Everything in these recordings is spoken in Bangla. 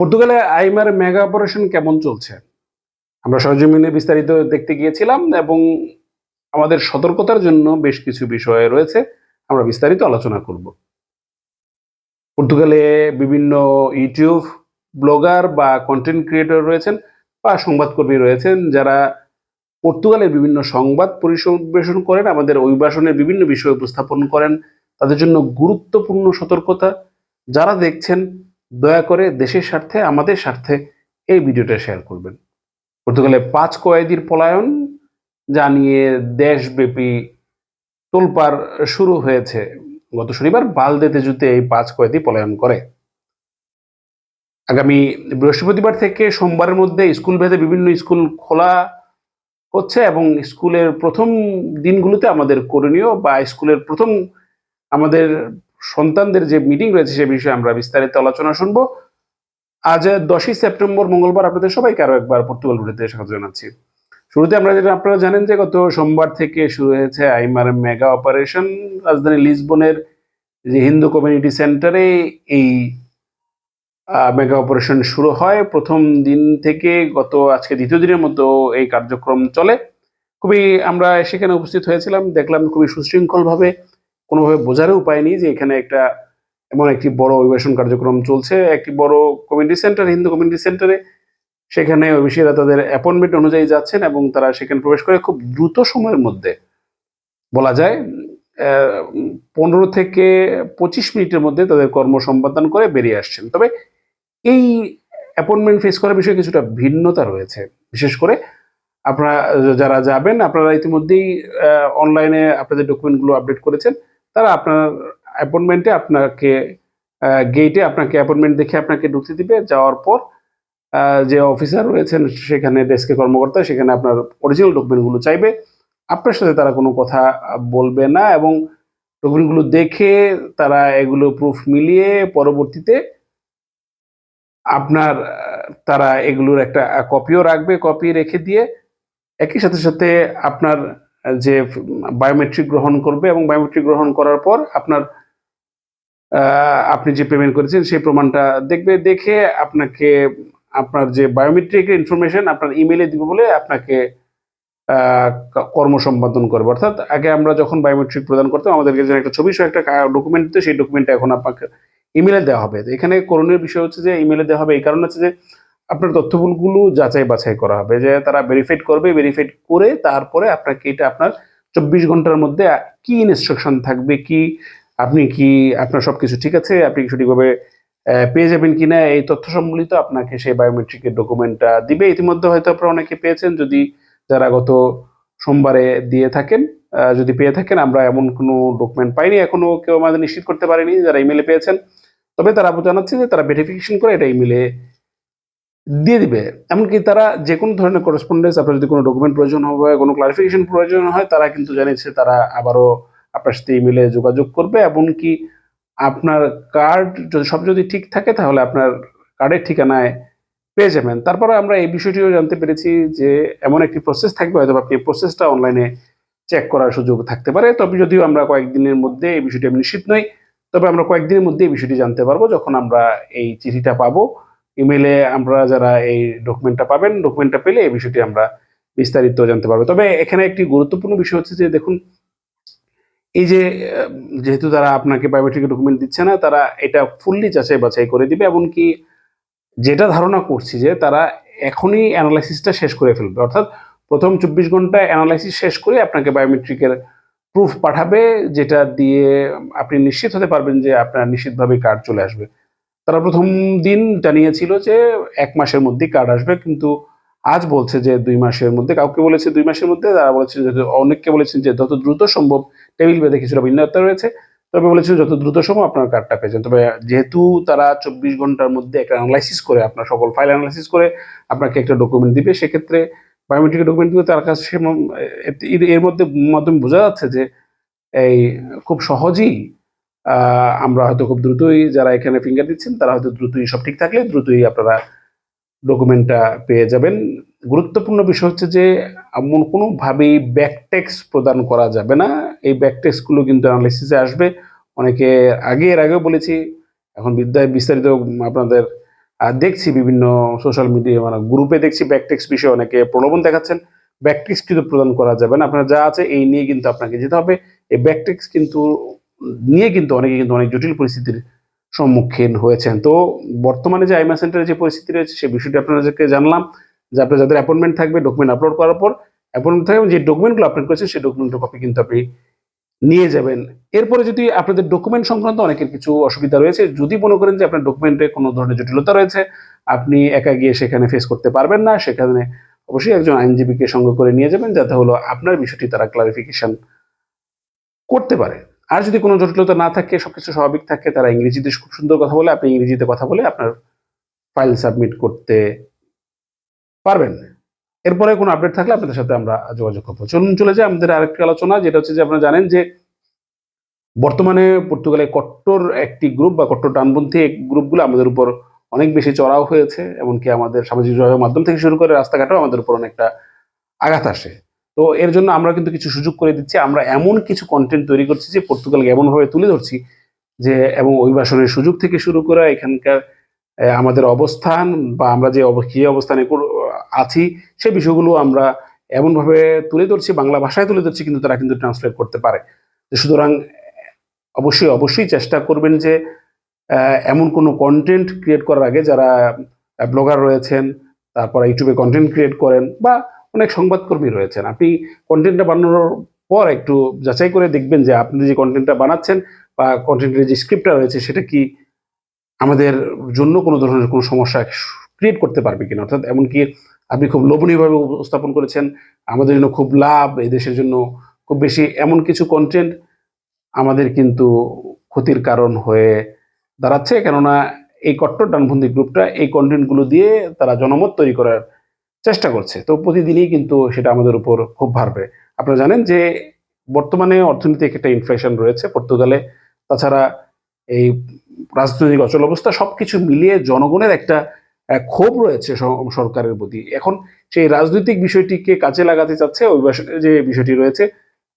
পর্তুগালে আইমার মেগা অপারেশন কেমন চলছে? আমরা সরজমিনে বিস্তারিত দেখতে গিয়েছিলাম এবং আমাদের সতর্কতার জন্য বেশ কিছু বিষয় রয়েছে। আমরা বিস্তারিত আলোচনা করব। পর্তুগালে বিভিন্ন ইউটিউব ব্লগার বা কন্টেন্ট ক্রিয়েটর রয়েছেন বা সংবাদকর্মী রয়েছেন যারা পর্তুগালের বিভিন্ন সংবাদ পরিবেশন করেন, আমাদের অভিবাসনের বিভিন্ন বিষয় উপস্থাপন করেন। তাদের জন্য গুরুত্বপূর্ণ সতর্কতা যারা দেখছেন দয়া করে দেশের স্বার্থে, আমাদের স্বার্থে এই ভিডিওটা শেয়ার করবেন। পর্তুগালে পাঁচ কয়েদির পলায়ন যা নিয়ে দেশব্যাপী তোলপাড় শুরু হয়েছে। গত শনিবার বালদেতে জুতে এই পাঁচ কয়েদি পলায়ন করে। আগামী বৃহস্পতিবার থেকে সোমবারের মধ্যে স্কুল ভেদে বিভিন্ন স্কুল খোলা হচ্ছে এবং স্কুলের প্রথম দিনগুলোতে আমাদের করণীয় বা স্কুলের প্রথম আমাদের সন্তানদের যে মিটিং রয়েছে সে বিষয়ে আমরা বিস্তারিত আলোচনা শুনব। আজ দশই সেপ্টেম্বর, মঙ্গলবার আপনাদের সবাইকে আরও একবার পর্তুগাল ঘুরেতে স্বাগত জানাচ্ছি। শুরুতে আমরা যেটা আপনারা জানেন যে গত সোমবার থেকে শুরু হয়েছে আইমার মেগা অপারেশন রাজধানী লিসবনের যে হিন্দু কমিউনিটি সেন্টারে এই মেগা অপারেশন শুরু হয়। প্রথম দিন থেকে গত আজকে দ্বিতীয় দিনের মতো এই কার্যক্রম চলে। খুবই আমরা সেখানে উপস্থিত হয়েছিলাম, দেখলাম খুবই সুশৃঙ্খলভাবে কোনোভাবে বোঝারও উপায় নেই যে এখানে একটা এমন একটি বড় অভিবাসন কার্যক্রম চলছে, একটি বড় কমিউনিটি সেন্টার হিন্দু কমিউনিটি সেন্টারে সেখানে অভিবাসীরা তাদের অ্যাপয়েন্টমেন্ট অনুযায়ী যাচ্ছেন এবং তারা সেখানে প্রবেশ করে খুব দ্রুত সময়ের মধ্যে। বলা যায় পনেরো থেকে পঁচিশ মিনিটের মধ্যে তাদের কর্ম সম্পাদন করে বেরিয়ে আসছেন। তবে এই অ্যাপয়েন্টমেন্ট ফেস করার বিষয়ে কিছুটা ভিন্নতা রয়েছে। বিশেষ করে আপনারা যারা যাবেন, আপনারা ইতিমধ্যেই অনলাইনে আপনাদের ডকুমেন্টগুলো আপডেট করেছেন। তারা আপনার অ্যাপয়েন্টমেন্টে আপনাকে গেটে আপনাকে অ্যাপয়েন্টমেন্ট দেখে আপনাকে ঢুকতে দিবে। যাওয়ার পর যে অফিসার রয়েছেন সেখানে ডেস্কে কর্মকর্তা, সেখানে আপনার অরিজিনাল ডকুমেন্টগুলো চাইবে। আপনার সাথে তারা কোনো কথা বলবে না এবং ডকুমেন্টগুলো দেখে তারা এগুলো প্রুফ মিলিয়ে পরবর্তীতে আপনার, তারা এগুলোর একটা কপিও রাখবে কপি রেখে দিয়ে একই সাথে সাথে আপনার যে বায়োমেট্রিক গ্রহণ করবে এবং বায়োমেট্রিক গ্রহণ করার পর আপনার আপনি যে পেমেন্ট করেছেন সেই প্রমাণটা দেখবে, দেখে আপনাকে, আপনার যে বায়োমেট্রিক ইনফরমেশন আপনার ইমেলে দিবে বলে আপনাকে কর্ম সম্পাদন করবে। অর্থাৎ আগে আমরা যখন বায়োমেট্রিক প্রদান করতাম আমাদেরকে যে একটা ছবি সহ একটা ডকুমেন্ট দিতে সেই ডকুমেন্টটা এখন আপনাকে ইমেলে দেওয়া হবে। এখানে করণীয় বিষয় হচ্ছে যে ইমেলে দেওয়া হবে, এই কারণ হচ্ছে যে আপনার তথ্যগুলো যাচাই বাছাই করা হবে, যে তারা ভেরিফাইড করবে ভেরিফাইড করে তারপরে আপনাকে এটা আপনার চব্বিশ ঘণ্টার মধ্যে কি ইনস্ট্রাকশন থাকবে, কি আপনি কি, আপনার সবকিছু ঠিক আছে, আপনি সঠিকভাবে পেয়ে যাবেন কিনা, এই তথ্য সম্বলিত আপনাকে সেই বায়োমেট্রিকের ডকুমেন্টটা দিবে। ইতিমধ্যে হয়তো আপনারা অনেকে পেয়েছেন, যদি যারা গত সোমবারে দিয়ে থাকেন যদি পেয়ে থাকেন, আমরা এমন কোনো ডকুমেন্ট পাইনি, এখনও কেউ আমাদের নিশ্চিত করতে পারেনি, যারা ইমেলে পেয়েছেন। তবে তারা জানাচ্ছে যে তারা ভেরিফিকেশন করে এটা ইমেলে দিয়ে দিবে। এমনকি তারা যে কোনো ধরনের করসপন্ডেন্স আপনার যদি কোনো ডকুমেন্ট প্রয়োজন হবে কোনো ক্লারিফিকেশন প্রয়োজন হয়, তারা কিন্তু জানিয়েছে তারা আবারও আপনার সাথে ইমেলে যোগাযোগ করবে। এমনকি আপনার কার্ড যদি সব যদি ঠিক থাকে, তাহলে আপনার কার্ডের ঠিকানায় পেয়ে যাবেন। তারপরে আমরা এই বিষয়টিও জানতে পেরেছি যে এমন একটি প্রসেস থাকবে, হয়তো আপনি এই প্রসেসটা অনলাইনে চেক করার সুযোগ থাকতে পারে। তবে যদিও আমরা কয়েকদিনের মধ্যে এই বিষয়টি আমি নিশ্চিত নই, তবে আমরা কয়েকদিনের মধ্যে এই বিষয়টি জানতে পারব যখন আমরা এই চিঠিটা পাবো। ইমেলে আমরা যারা এই ডকুমেন্টটা পাবেন ডকুমেন্টটা পেলে এই বিষয়টি আমরা বিস্তারিত জানতে পারব। তবে এখানে একটি গুরুত্বপূর্ণ বিষয় হচ্ছে যে, দেখুন, এই যে যেহেতু তারা আপনাকে বায়োমেট্রিক ডকুমেন্ট দিচ্ছে না, তারা এটা ফুললি যাচাই বাছাই করে দিবে, এমনকি যেটা ধারণা করছি যে, তারা এখনই অ্যানালাইসিসটা শেষ করে ফেলবে। অর্থাৎ প্রথম চব্বিশ ঘন্টায় অ্যানালাইসিস শেষ করে আপনাকে বায়োমেট্রিকের প্রুফ পাঠাবে, যেটা দিয়ে আপনি নিশ্চিত হতে পারবেন যে আপনার নিশ্চিতভাবে কার্ড চলে আসবে। তারা প্রথম দিন জানিয়েছিল যে এক মাসের মধ্যেই কার্ড আসবে, কিন্তু আজ বলছে যে দুই মাসের মধ্যে, কাউকে বলেছে দুই মাসের মধ্যে, তারা বলেছেন যে, অনেককে বলেছেন যে যত দ্রুত সম্ভব টেবিল বেঁধে কিছুটা ভিন্নতা রয়েছে, তবে বলেছেন যত দ্রুত সম্ভব আপনার কার্ডটা পেয়েছেন তবে যেহেতু তারা চব্বিশ ঘণ্টার মধ্যে একটা অ্যানালাইসিস করে, আপনার সকল ফাইল অ্যানালাইসিস করে আপনাকে একটা ডকুমেন্ট দিবে, সেক্ষেত্রে বায়োমেট্রিক ডকুমেন্ট দিবে তার কাছে, এর মধ্যে মাধ্যমে বোঝা যাচ্ছে যে, এই খুব সহজেই আমরা হয়তো খুব দ্রুতই যারা এখানে ফিঙ্গার দিচ্ছেন, তারা হয়তো দ্রুতই সব ঠিক থাকলে দ্রুতই আপনারা ডকুমেন্টটা পেয়ে যাবেন। গুরুত্বপূর্ণ বিষয় হচ্ছে যে, এমন কোনোভাবেই ব্যাকটেক্স প্রদান করা যাবে না। এই ব্যাকটেক্সগুলো কিন্তু অ্যানালিসিসে আসবে। অনেকে আগে এর আগেও বলেছি, এখন বিদ্যায় বিস্তারিত আপনাদের দেখছি বিভিন্ন সোশ্যাল মিডিয়া মানে গ্রুপে দেখছি ব্যাকটেক্স বিষয়ে অনেকে প্রলোভন দেখাচ্ছেন। ব্যাকটেক্স কিন্তু প্রদান করা যাবে না। আপনার যা আছে এই নিয়ে কিন্তু আপনাকে যেতে হবে। এই ব্যাকটেক্স কিন্তু নিয়ে কিন্তু অনেকে কিন্তু অনেক জটিল পরিস্থিতির সম্মুখীন হয়েছেন। তো বর্তমানে যে আইমা সেন্টারে যে পরিস্থিতি রয়েছে, সেই বিষয়টি আপনাদেরকে জানলাম। যে আপনার যাদের অ্যাপয়েন্টমেন্ট থাকবে ডকুমেন্ট আপলোড করার পর অ্যাপয়েন্টমেন্ট থাকবে যে ডকুমেন্টগুলো আপলোড করেছেন, সেই ডকুমেন্টের কপি কিন্তু আপনি নিয়ে যাবেন। এরপরে যদি আপনাদের ডকুমেন্ট সংক্রান্ত অনেকের কিছু অসুবিধা রয়েছে, যদি মনে করেন যে আপনার ডকুমেন্টে কোনো ধরনের জটিলতা রয়েছে, আপনি একা গিয়ে সেখানে ফেস করতে পারবেন না, সেখানে অবশ্যই একজন আইনজীবীকে সঙ্গে করে নিয়ে যাবেন, যাতে হলো আপনার বিষয়টি তারা ক্লারিফিকেশন করতে পারে। আর যদি কোনো জটিলতা না থাকে, সবকিছু স্বাভাবিক থাকে, তারা ইংরেজিতে খুব সুন্দর কথা বলে, আপনি ইংরেজিতে কথা বলে আপনার ফাইল সাবমিট করতে পারবেন। এরপরে কোনো আপডেট থাকলে আপনাদের সাথে আমরা যোগাযোগ করব। চলুন চলে যাই আমাদের আরেকটি আলোচনা, যেটা হচ্ছে যে আপনারা জানেন যে বর্তমানে পর্তুগালে কট্টর একটি গ্রুপ বা কট্টর ডানপন্থী গ্রুপগুলো আমাদের উপর অনেক বেশি চড়াও হয়েছে, এমনকি আমাদের সামাজিক যোগাযোগ মাধ্যম থেকে শুরু করে রাস্তাঘাটেও আমাদের উপর অনেকটা আঘাত আসে। তো এর জন্য আমরা কিন্তু কিছু সুযোগ করে দিচ্ছি। আমরা এমন কিছু কন্টেন্ট তৈরি করছি যে পর্তুগালকে এমনভাবে তুলে ধরছি যে, এবং অভিবাসনের সুযোগ থেকে শুরু করে এখানকার আমাদের অবস্থান বা আমরা যে কি অবস্থানে আছি সে বিষয়গুলো আমরা এমনভাবে তুলে ধরছি, বাংলা ভাষায় তুলে ধরছি, কিন্তু তারা কিন্তু ট্রান্সলেট করতে পারে। সুতরাং, অবশ্যই অবশ্যই চেষ্টা করবেন যে এমন কোনো কন্টেন্ট ক্রিয়েট করার আগে যারা ব্লগার রয়েছেন, তারপর ইউটিউবে কন্টেন্ট ক্রিয়েট করেন বা অনেক সংবাদকর্মী রয়েছেন। আপনি কন্টেন্টটা বানানোর পর একটু যাচাই করে দেখবেন যে আপনি যে কন্টেন্টটা বানাচ্ছেন বা কন্টেন্টের যে স্ক্রিপ্টটা রয়েছে, সেটা কি আমাদের জন্য কোনো ধরনের কোনো সমস্যা ক্রিয়েট করতে পারবে কিনা? অর্থাৎ এমনকি আপনি খুব লোভনীয়ভাবে উপস্থাপন করেছেন, আমাদের জন্য খুব লাভ, এই দেশের জন্য খুব বেশি এমন কিছু কন্টেন্ট আমাদের কিন্তু ক্ষতির কারণ হয়ে দাঁড়াচ্ছে। কেননা এই কট্টর ডানপন্থী গ্রুপটা এই কন্টেন্টগুলো দিয়ে তারা জনমত তৈরি করার চেষ্টা করছে। তো প্রতিদিনই কিন্তু সেটা আমাদের উপর খুব ভারবে। আপনারা জানেন যে বর্তমানে অর্থনৈতিক একটা ইনফ্লেশন রয়েছে, পর্তুগালে। তাছাড়া এই রাজনৈতিক অচল অবস্থা সব কিছু মিলিয়ে জনগণের একটা ক্ষোভ রয়েছে সরকারের প্রতি। এখন সেই রাজনৈতিক বিষয়টিকে কাজে লাগাতে চাচ্ছে অভিবাসনের যে বিষয়টি রয়েছে,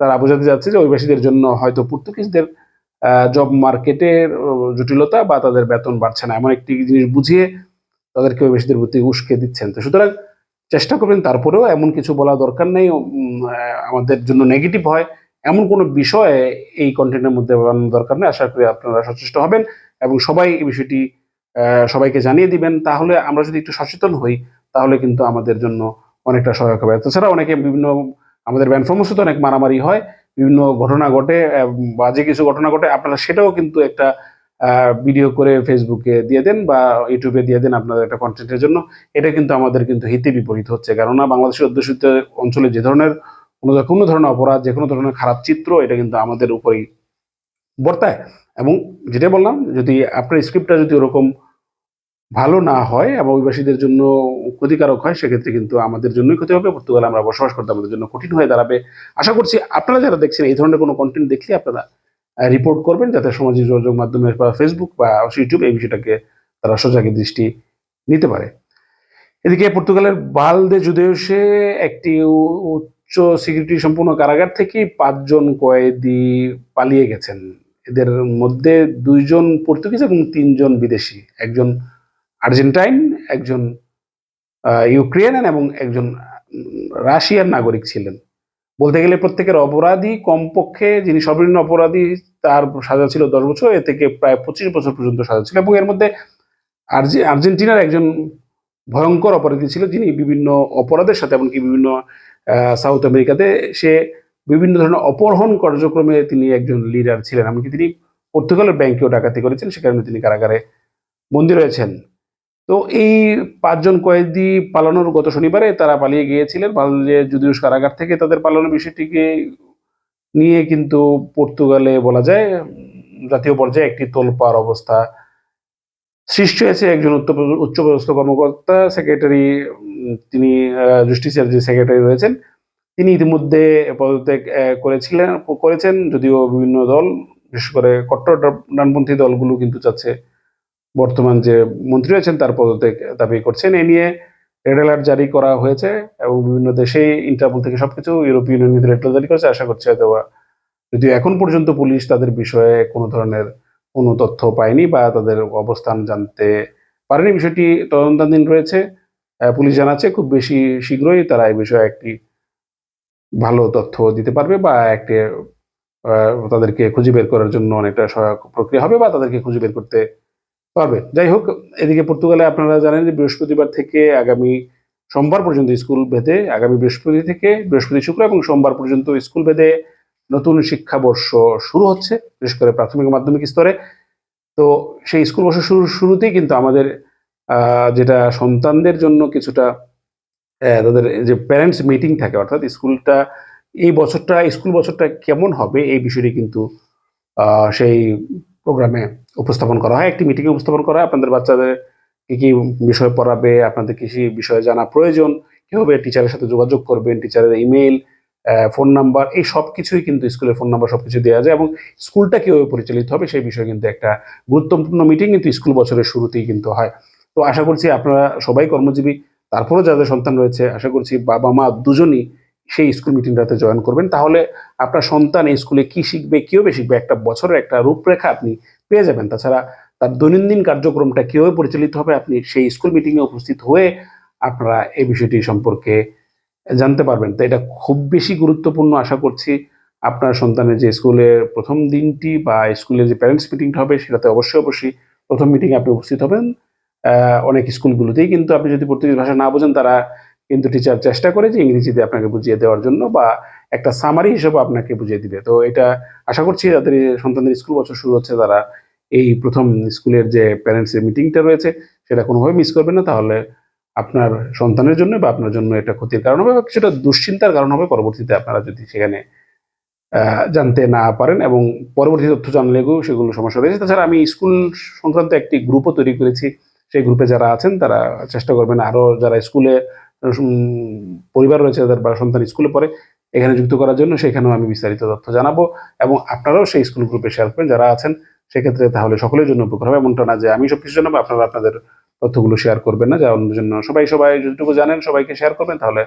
তারা বোঝাতে যাচ্ছে যে অভিবাসীদের জন্য হয়তো পর্তুগিজদের জব মার্কেটের জটিলতা বা তাদের বেতন বাড়ছে না। এমন একটি জিনিস বুঝিয়ে তাদেরকে অভিবাসীদের প্রতি উস্কে দিচ্ছেন। তো সুতরাং চেষ্টা করবেন তারপরেও এমন কিছু বলা দরকার নেই আমাদের জন্য নেগেটিভ হয়। এমন কোনো বিষয়ে এই কন্টেন্টের মধ্যে বানানোর দরকার নেই আশা করি আপনারা সচেষ্ট হবেন এবং সবাই এই বিষয়টি সবাইকে জানিয়ে দিবেন। তাহলে আমরা যদি একটু সচেতন হই তাহলে কিন্তু আমাদের জন্য অনেকটা সহায়ক হবে। তাছাড়া অনেকে বিভিন্ন আমাদের ব্যানফর্মসে তো অনেক মারামারি হয়। বিভিন্ন ঘটনা ঘটে আহ, বাজে কিছু ঘটনা ঘটে আপনারা সেটাও কিন্তু একটা ভিডিও করে ফেসবুকে দিয়ে দেন বা ইউটিউবে দিয়ে দেন আপনাদের একটা কন্টেন্টের জন্য। এটা কিন্তু আমাদের কিন্তু হিতে বিপরীত হচ্ছে। কেননা বাংলাদেশের অধ্যুষিত অঞ্চলে যে ধরনের কোনো কোনো ধরনের অপরাধ, যে কোনো ধরনের খারাপ চিত্র, এটা কিন্তু আমাদের উপরেই বর্তায়। এবং যেটা বললাম, যদি আপনার স্ক্রিপ্টটা যদি ওরকম ভালো না হয় এবং অভিবাসীদের জন্য ক্ষতিকারক হয়, সেক্ষেত্রে কিন্তু আমাদের জন্যই ক্ষতি হবে। পর্তুগালে আমরা বসবাস করতে আমাদের জন্য কঠিন হয়ে দাঁড়াবে। আশা করছি আপনারা যারা দেখছেন এই ধরনের কোনো কন্টেন্ট দেখলে আপনারা রিপোর্ট করবেন যাতে সামাজিক যোগাযোগ মাধ্যমে বা ফেসবুক বা ইউটিউব এই বিষয়টাকে তারা সজাগে দৃষ্টি নিতে পারে। এদিকে পর্তুগালের বালদে জুদেউসে একটি উচ্চ সিকিউরিটি সম্পূর্ণ কারাগার থেকে পাঁচজন কয়েদি পালিয়ে গেছেন। এদের মধ্যে দুইজন পর্তুগিজ এবং তিনজন বিদেশি, একজন আর্জেন্টাইন, একজন ইউক্রেনিয়ান এবং একজন রাশিয়ার নাগরিক ছিলেন। বলতে গেলে প্রত্যেকের অপরাধী কমপক্ষে যিনি সর্বনিম্ন অপরাধী, তার সাজা ছিল দশ বছর, এ থেকে প্রায় পঁচিশ বছর পর্যন্ত সাজা ছিল। এবং এর মধ্যে আর্জে- আর্জেন্টিনার একজন ভয়ঙ্কর অপরাধী ছিল, যিনি বিভিন্ন অপরাধের সাথে এমনকি বিভিন্ন সাউথ আমেরিকাতে সে বিভিন্ন ধরনের অপহরণ কার্যক্রমে তিনি একজন লিডার ছিলেন। এমনকি তিনি পর্তুগালের ব্যাংকেও ডাকাতি করেছেন, সে কারণে তিনি কারাগারে বন্দী রয়েছেন। তো এই পাঁচজন কয়েদি পালানোর গত শনিবারে তারা পালিয়ে গিয়েছিলেন, পালিয়ে যদিও কারাগার থেকে তাদের পালানোর বিষয়টিকে নিয়ে কিন্তু পর্তুগালে বলা যায় জাতীয় পর্যায়ে একটি তোলপাড় অবস্থা সৃষ্টি হয়েছে। একজন উচ্চ- উচ্চপদস্থ কর্মকর্তা, সেক্রেটারি তিনি জুস্টিসের যে সেক্রেটারি রয়েছেন, তিনি ইতিমধ্যে পদত্যাগ করেছিলেন, করেছেন, যদিও বিভিন্ন দল, বিশেষ করে কট্টর ডান- ডানপন্থী দলগুলো কিন্তু চাচ্ছে বর্তমান যে মন্ত্রী আছেন, তার পদত্যাগ দাবি করছেন। এ নিয়ে রেড অ্যালার্ট জারি করা হয়েছে এবং বিভিন্ন দেশে ইন্টারপোল থেকে সবকিছু ইউরোপীয় ইউনিয়ন রেড অ্যালার্ট জারি করেছে। আশা করছি হয়তো যদিও এখন পর্যন্ত পুলিশ তাদের বিষয়ে কোনো ধরনের কোনো তথ্য পায়নি বা তাদের অবস্থান জানতে পারেনি। বিষয়টি তদন্তাধীন রয়েছে। পুলিশ জানাচ্ছে খুব বেশি শীঘ্রই তারা এই বিষয়ে একটি ভালো তথ্য দিতে পারবে বা একটি তাদেরকে খুঁজে বের করার জন্য অনেকটা সহায়ক প্রক্রিয়া হবে বা তাদেরকে খুঁজে বের করতে পারবে। যাই হোক, এদিকে পর্তুগালে আপনারা জানেন যে বৃহস্পতিবার থেকে আগামী সোমবার পর্যন্ত স্কুল ভেদে আগামী বৃহস্পতি থেকে বৃহস্পতি শুক্র এবং সোমবার পর্যন্ত স্কুল ভেদে নতুন শিক্ষাবর্ষ শুরু হচ্ছে, বিশেষ করে প্রাথমিক মাধ্যমিক স্তরে। তো সেই স্কুল বর্ষ শুরু, শুরুতেই কিন্তু আমাদের যেটা সন্তানদের জন্য কিছুটা তাদের যে প্যারেন্টস মিটিং থাকে, অর্থাৎ স্কুলটা, এই বছরটা, স্কুল বছরটা কেমন হবে এই বিষয়টি কিন্তু সেই প্রোগ্রামে উপস্থাপন করা হয়, একটি মিটিংয়ে উপস্থাপন করা হয়। আপনাদের বাচ্চাদের কি কি বিষয় পড়াবে, আপনাদের কি বিষয়ে জানা প্রয়োজন, কীভাবে টিচারের সাথে যোগাযোগ করবেন টিচারের ইমেল ফোন নাম্বার এই সব কিছুই কিন্তু স্কুলের ফোন নাম্বার সবকিছু দেওয়া যায় এবং স্কুলটা কীভাবে পরিচালিত হবে সেই বিষয়ে কিন্তু একটা গুরুত্বপূর্ণ মিটিং কিন্তু স্কুল বছরের শুরুতেই কিন্তু হয়। তো আশা করছি আপনারা সবাই কর্মজীবী, তারপরেও যাদের সন্তান রয়েছে, আশা করছি বাবা, মা দুজনই সেই স্কুল মিটিংটাতে জয়েন করবেন। তাহলে আপনার সন্তান এই স্কুলে কি শিখবে, কীভাবে শিখবে, একটা বছরের একটা রূপরেখা আপনি পেয়ে যাবেন। তাছাড়া তার দৈনন্দিন কার্যক্রমটা কীভাবে পরিচালিত হবে আপনি সেই স্কুল মিটিংয়ে উপস্থিত হয়ে আপনারা এই বিষয়টি সম্পর্কে জানতে পারবেন। তো এটা খুব বেশি গুরুত্বপূর্ণ আশা করছি আপনার সন্তানের যে স্কুলের প্রথম দিনটি বা স্কুলের যে প্যারেন্টস মিটিংটা হবে সেটাতে অবশ্যই অবশ্যই প্রথম মিটিংয়ে আপনি উপস্থিত হবেন। অনেক স্কুলগুলোতেই কিন্তু আপনি যদি পর্তুগিজ ভাষা না বোঝেন তারা কিন্তু টিচার চেষ্টা করে যে ইংরেজিতে আপনাকে বুঝিয়ে দেওয়ার জন্য বা একটা সামারি হিসেবে আপনাকে বুঝিয়ে দিবে। তো এটা আশা করছি যাদের সন্তানদের স্কুল বছর শুরু হচ্ছে তারা এই প্রথম স্কুলের যে প্যারেন্টসের মিটিংটা রয়েছে, সেটা কোনোভাবে মিস করবেন না। তাহলে আপনার সন্তানের জন্য বা আপনার জন্য এটা ক্ষতির কারণ হবে কিছুটা দুশ্চিন্তার কারণ হবে। পরবর্তীতে আপনারা যদি সেখানে জানতে না পারেন এবং পরবর্তী তথ্য জানলেও সেগুলো সমস্যা রয়েছে। তাছাড়া আমি স্কুল সংক্রান্ত একটি গ্রুপও তৈরি করেছি। সেই গ্রুপে যারা আছেন, তারা চেষ্টা করবেন আরও যারা স্কুলে পরিবার রয়েছে যাদের বা সন্তান স্কুলে পড়ে, এখানে যুক্ত করার জন্য সেখানেও আমি বিস্তারিত তথ্য জানাব এবং আপনারাও সেই স্কুল গ্রুপে শেয়ার করবেন। যারা আছেন সেক্ষেত্রে তাহলে সকলের জন্য উপকার হবে। এমনটা না যে আমি সব কিছু জানাব আপনারা আপনাদের তথ্যগুলো শেয়ার করবেন না, যা জন্য সবাই সবাই যতটুকু জানেন সবাইকে শেয়ার করবেন, তাহলে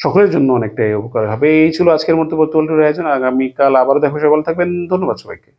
সকলের জন্য অনেকটাই উপকার হবে। এই ছিল আজকের মতো বর্তমান আয়োজন আগামীকাল আবারও দেখো সকাল থাকবেন। ধন্যবাদ সবাইকে।